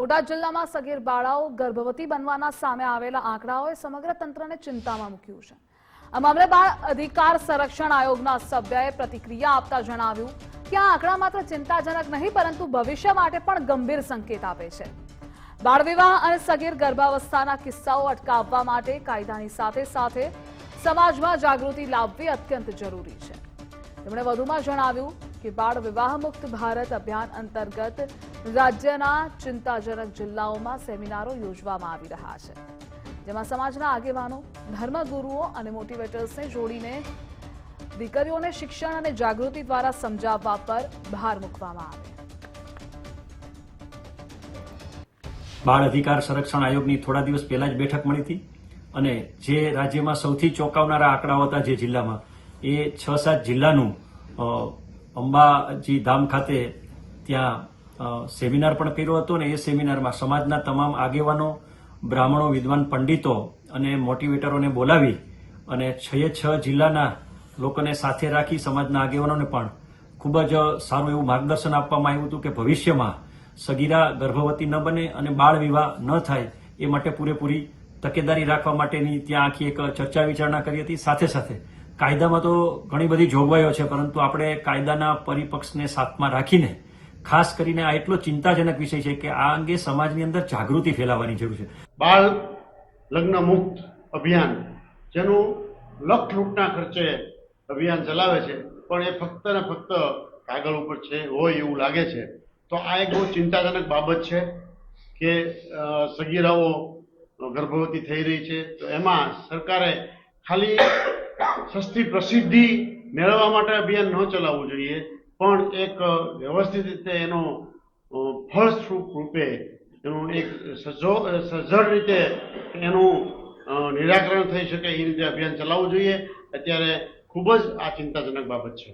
બોટાદ જિલ્લામાં સગીર બાળાઓ ગર્ભવતી બનવાના સામે આવેલા આંકડાઓએ સમગ્ર તંત્રને ચિંતામાં મૂક્યું છે. આ મામલે બાળ અધિકાર સંરક્ષણ આયોગના સભ્યએ પ્રતિક્રિયા આપતા જણાવ્યું કે આ આંકડા માત્ર ચિંતાજનક નહીં, પરંતુ ભવિષ્ય માટે પણ ગંભીર સંકેત આપે છે. બાળ વિવાહ અને સગીર ગર્ભાવસ્થાના કિસ્સાઓ અટકાવવા માટે કાયદાની સાથે સાથે સમાજમાં જાગૃતિ લાવવી અત્યંત જરૂરી છે. તેમણે વધુમાં જણાવ્યું કે બાળ વિવાહ મુક્ત ભારત અભિયાન અંતર્ગત રાજ્યના ચિંતાજનક જિલ્લાઓમાં સેમિનારો યોજવામાં આવી રહ્યા છે જેમાં સમાજના આગેવાનો ધર્મગુરુઓ અને મોટિવેટર્સને જોડીને દીકરીઓને શિક્ષણ અને જાગૃતિ દ્વારા સમજાવવા પર ભાર મૂકવામાં આવે બાળ અધિકાર સંરક્ષણ આયોગની થોડા દિવસ પહેલા જ બેઠક મળી હતી અને જે રાજ્યમાં સૌથી ચોંકાવનારા આંકડાઓ હતા જે જિલ્લામાં એ છ સાત જિલ્લાનું અંબાજી ધામ ખાતે ત્યાં સેમિનાર પણ કર્યો હતો ને એ સેમિનારમાં સમાજના તમામ આગેવાનો, બ્રાહ્મણો, વિદ્વાન પંડિતો અને મોટિવેટરોને બોલાવી અને છ છ જિલ્લાના લોકોને સાથે રાખી સમાજના આગેવાનોને પણ ખૂબ જ સારું એવું માર્ગદર્શન આપવામાં આવ્યું હતું કે ભવિષ્યમાં સગીરા ગર્ભવતી ન બને અને બાળ વિવાહ ન થાય એ માટે પૂરેપૂરી તકેદારી રાખવા માટેની ત્યાં આખી એક ચર્ચા વિચારણા કરી હતી. સાથે સાથે કાયદામાં તો ઘણી બધી જોગવાઈઓ છે, પરંતુ આપણે કાયદાના પરિપક્ષને સાથમાં રાખીને, ખાસ કરીને આ એટલો ચિંતાજનક વિષય છે કે આ અંગે સમાજની અંદર જાગૃતિ ફેલાવવાની જરૂર છે. બાળ લગ્ન મુક્ત અભિયાન, જેનું લખ લૂંટના ખર્ચે અભિયાન ચલાવે છે, પણ એ ફક્ત ને ફક્ત કાગળ ઉપર છે, હોય એવું લાગે છે. તો આ એક બહુ ચિંતાજનક બાબત છે કે સગીરાઓ ગર્ભવતી થઈ રહી છે. તો એમાં સરકારે ખાલી સસ્તી પ્રસિદ્ધિ મેળવવા માટે અભિયાન ન ચલાવવું જોઈએ, પણ એક વ્યવસ્થિત રીતે એનો ફળસ્વરૂપ રૂપે એનું એક સજો સજ્જડ રીતે એનું નિરાકરણ થઈ શકે એ રીતે અભિયાન ચલાવવું જોઈએ. અત્યારે ખૂબ જ આ ચિંતાજનક બાબત છે.